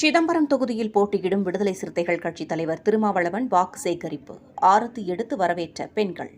சிதம்பரம் தொகுதியில் போட்டியிடும் விடுதலை சிறுத்தைகள் கட்சித் தலைவர் திருமாவளவன் வாக்கு சேகரிப்பு ஆரத்தி எடுத்து வரவேற்ற பெண்கள்.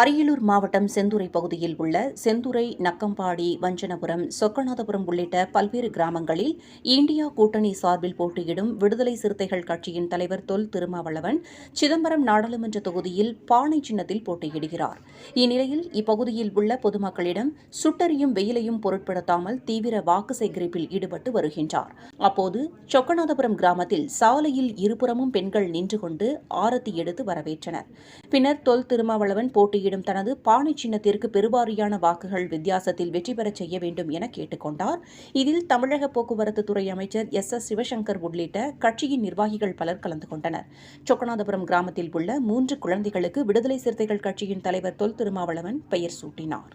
அரியலூர் மாவட்டம் செந்துறை பகுதியில் உள்ள செந்துறை நக்கம்பாடி வஞ்சனபுரம் சொக்கநாதபுரம் உள்ளிட்ட பல்வேறு கிராமங்களில் இந்தியா கூட்டணி சார்பில் போட்டியிடும் விடுதலை சிறுத்தைகள் கட்சியின் தலைவர் தொல் திருமாவளவன் சிதம்பரம் நாடாளுமன்ற தொகுதியில் பானை சின்னத்தில் போட்டியிடுகிறார். இந்நிலையில் இப்பகுதியில் உள்ள பொதுமக்களிடம் சுட்டறியும் வெயிலையும் பொருட்படுத்தாமல் தீவிர வாக்கு சேகரிப்பில் ஈடுபட்டு வருகின்றார். அப்போது சொக்கநாதபுரம் கிராமத்தில் சாலையில் இருபுறமும் பெண்கள் நின்று கொண்டு ஆரத்தி எடுத்து வரவேற்றனர். பின்னர் தொல் திருமாவளவன் போட்டியிடும் தனது பானை சின்னத்திற்கு பெருவாரியான வாக்குகள் வித்தியாசத்தில் வெற்றி பெறச் செய்ய வேண்டும் என கேட்டுக்கொண்டார். இதில் தமிழக போக்குவரத்து துறை அமைச்சர் எஸ். எஸ். சிவசங்கர் உள்ளிட்ட கட்சியின் நிர்வாகிகள் பலர் கலந்து கொண்டனர். சொக்கநாதபுரம் கிராமத்தில் உள்ள மூன்று குழந்தைகளுக்கு விடுதலை சிறுத்தைகள் கட்சியின் தலைவர் தொல் திருமாவளவன் பெயர் சூட்டினார்.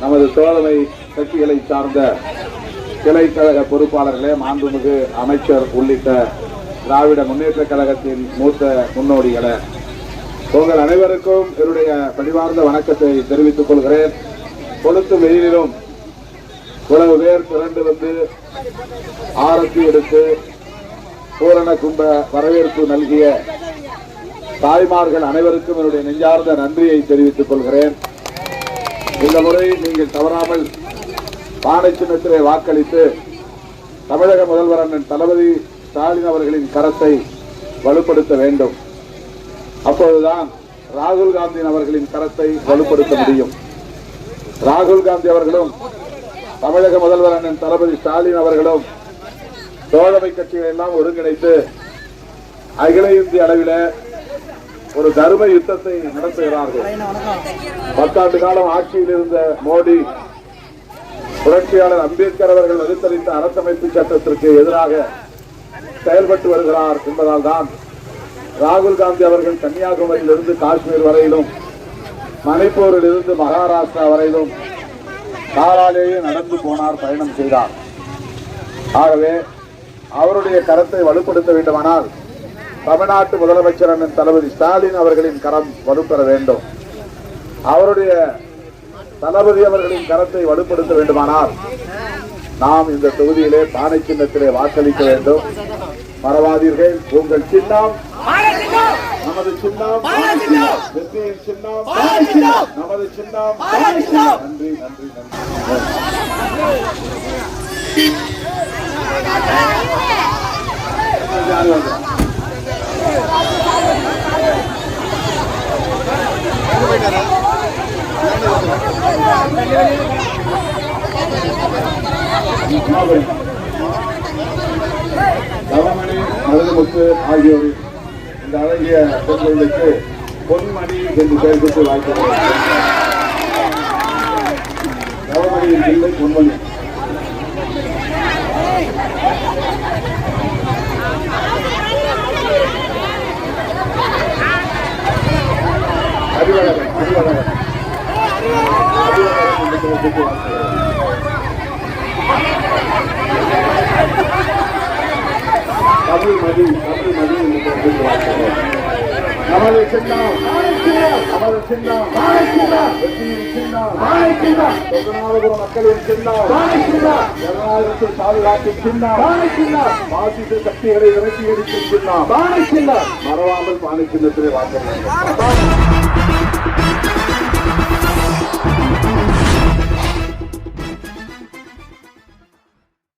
நமது தோழமை கட்சிகளை சார்ந்த கிளை கழக பொறுப்பாளர்களே மாண்புமிகு அமைச்சர் உள்ளிட்ட திராவிட முன்னேற்ற கழகத்தின் மூத்த முன்னோடிகளை உங்கள் அனைவருக்கும் என்னுடைய பணிவார்ந்த வணக்கத்தை தெரிவித்துக் கொள்கிறேன். கொளுத்து வெயிலிலும் இவ்வளவு பேர் திரண்டு வந்து ஆரத்தி எடுத்து பூரண கும்ப வரவேற்பு நல்கிய தாய்மார்கள் அனைவருக்கும் என்னுடைய நெஞ்சார்ந்த நன்றியை தெரிவித்துக் கொள்கிறேன். இந்த முறை நீங்கள் தவறாமல் பானை சின்னத்திலே வாக்களித்து தமிழக முதல்வர் அண்ணன் தளபதி ஸ்டாலின் அவர்களின் கரத்தை வலுப்படுத்த வேண்டும். அப்போதுதான் ராகுல் காந்தி அவர்களின் கரத்தை வலுப்படுத்த முடியும். ராகுல் காந்தி அவர்களும் தமிழக முதல்வர் அண்ணன் தளபதி ஸ்டாலின் அவர்களும் தோழமை கட்சிகளை எல்லாம் ஒருங்கிணைத்து அகில இந்திய அளவில் ஒரு தர்ம யுத்தத்தை நடத்துகிறார்கள். பத்தாண்டு காலம் ஆட்சியில் இருந்த மோடி புரட்சியாளர் அம்பேத்கர் அவர்கள் வகுத்தளித்த அரசமைப்பு சட்டத்திற்கு எதிராக செயல்பட்டு வருகிறார் என்பதால் தான் ராகுல் காந்தி அவர்கள் கன்னியாகுமரியிலிருந்து காஷ்மீர் வரையிலும் மணிப்பூரிலிருந்து மகாராஷ்டிரா வரையிலும் காராலேயே நடந்து போனார் பயணம் செய்தார். ஆகவே அவருடைய கரத்தை வலுப்படுத்த வேண்டுமானால் தமிழ்நாட்டு முதலமைச்சர் அண்ணன் தளபதி ஸ்டாலின் அவர்களின் கரம் வலுப்பெற வேண்டும். அவருடைய தளபதி அவர்களின் கரத்தை வலுப்படுத்த வேண்டுமானால் நாம் இந்த தொகுதியிலே பானை சின்னத்திலே வாக்களிக்க வேண்டும். மறவாதீர்கள். உங்கள் சின்னம் நமது சின்னம் வெற்றியின் சின்னம் நமது சின்னம் நன்றி நன்றி நன்றி தவமணி மருதமுத்து ஆகியோரின் இந்த அழகிய பெண்களுக்கு பொன்மணி என்று பெயர் கொடுத்து வாழ்க்கிறேன் தவமணியின் பிள்ளை பொன்மணி. அறிவழகன் அறிவழகன் தமிழ் மதி தமிழ் மதி என்று பெயர் கொடுத்து வாழ்க்கிறேன் நமது சின்னம் நமது சின்னம் வெற்றியின் சின்னம் சொந்தநாதபுரம் மக்களின் சின்னம் ஜனநாயகத்தை பாதுகாக்கும் சின்னம் பாசிச சக்திகளை இறக்கி எடுக்கும் சின்னம் மறவாமல் பானை சின்னத்திலே வாக்க வேண்டும்